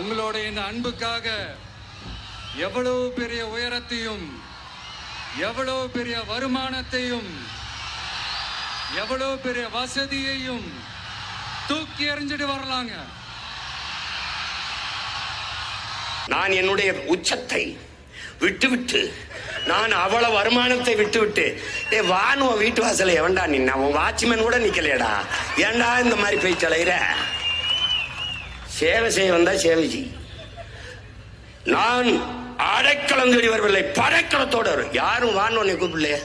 உங்களோட இந்த அன்புக்காக எவ்வளவு பெரிய உயரத்தையும் எவ்வளவு பெரிய வருமானத்தையும் எவ்வளவு பெரிய வசதியையும் தூக்கி எறிஞ்சிட்டு வரலாங்க. நான் என்னுடைய உச்சத்தை விட்டுவிட்டு நான் அவ்வளவு வருமானத்தை விட்டுவிட்டு டே வானுவ வீட்டு வாசல எவன்டா நீ உன் வாட்ச்மேன் கூட நிக்கலையடா. ஏன்டா இந்த மாதிரி போய் தொலைகிற சேவை செய்ய வந்தா சேவை செய். நான் அடைக்கலம் தேடி வரவில்லை படைக்கலத்தோட வரும் யாரும் வான்னு உன்னை கூப்பிடலையே?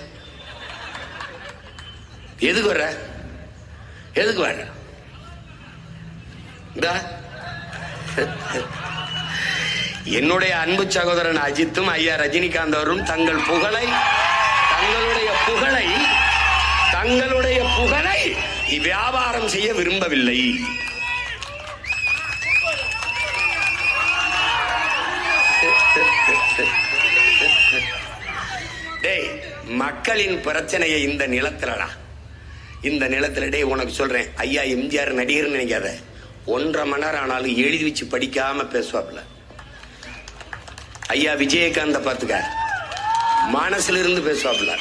எதுக்கு வர்ற? எதுக்கு வர்ற? என்னுடைய அன்பு சகோதரன் அஜித்தும் ஐயா ரஜினிகாந்த் அவரும் தங்கள் புகழை தங்களுடைய புகழை தங்களுடைய புகழை வியாபாரம் செய்ய விரும்பவில்லை. மக்களின் பிரச்சனையை இந்த நிலத்துலடா. இந்த நிலத்துல உனக்கு சொல்றேன். ஐயா எம்ஜிஆர் நடிகர்னு நினைக்காத. ஒன்றரை மணி நேரம் ஆனாலும் எழுதி வச்சு படிக்காம பேசுவாப்புல. ஐயா விஜயகாந்த பார்த்துக்க. மனசுல இருந்து பேசுவாப்புல.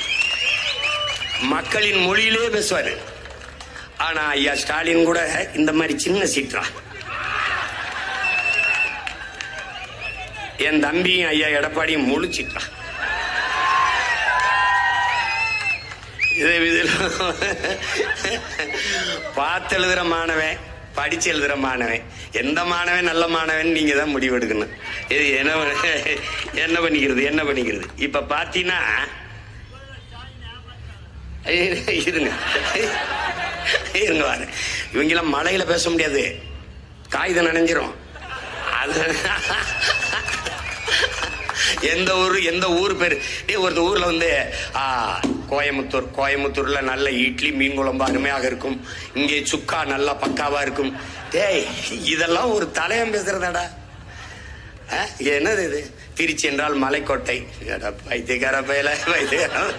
மக்களின் மொழியிலே பேசுவாரு. ஆனா ஐயா ஸ்டாலின் கூட இந்த மாதிரி சின்ன சீற்றா என் தம்பியும் ஐயா எடப்பாடியும் முழு இதே இதில் பார்த்து எழுதுற மாணவன் படிச்சு எழுதுற மாணவன். எந்த மாணவன் நல்ல மாணவன் நீங்க தான் முடிவெடுக்கணும் இது என்ன என்ன பண்ணிக்கிறது என்ன பண்ணிக்கிறது? இப்ப பாத்தீங்கன்னா இருங்க. இருங்க வாரு இவங்கெல்லாம் மழையில பேச முடியாது. காகிதம் நனைஞ்சிரும். அது எந்த ஊர் எந்த ஊர் பேர்? டே ஒரு ஊர்ல வந்து ஆ, கோயம்புத்தூர் கோயம்புத்தூர்ல நல்ல இட்லி மீன் குழம்பு அருமையாக இருக்கும். இங்கே சுக்கா நல்லா பக்காவா இருக்கும். டேய் இதெல்லாம் ஒரு தலையம் பேசுகிறதாடா ஆ, என்னது இது? திருச்சி என்றால் மலைக்கோட்டை. எடா, பைத்தியக்கார பயல பைத்தியக்கார.